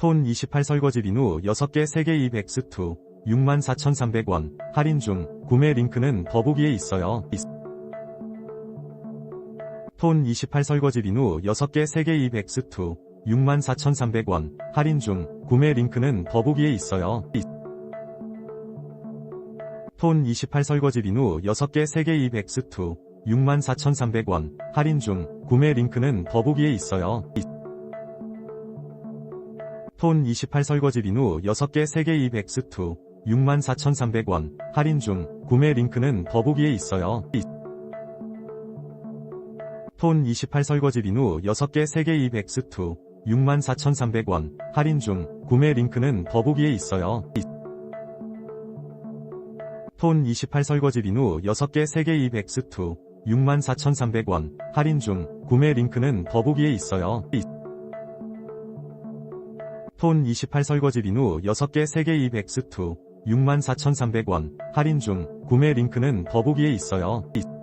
톤 28 설거지 비누 6개 3개 입 X2 64,300원 할인 중 구매 링크는 더보기에 있어요. 있- 톤28 설거지 비누 6개 3개 입 X2 64,300원 할인 중 구매 링크는 더보기에 있어요. 있- 톤28 설거지 비누 6개 3개 입 X2 64,300원 할인 중 구매 링크는 더보기에 있어요. 있- 톤28 설거지 비누 6개 3개 입 X2 64,300원 할인 중 구매 링크는 더보기에 있어요. 있- 톤28 설거지 비누 6개 3개 입 X2 64,300원 할인 중 구매 링크는 더보기에 있어요. 있- 톤28 설거지 비누 6개 3개 입 X2 64,300원 할인 중 구매 링크는 더보기에 있어요. 있- 톤28 설거지 비누 6개 3개 입 X2 64,300원 할인 중 구매 링크는 더보기에 있어요. 있-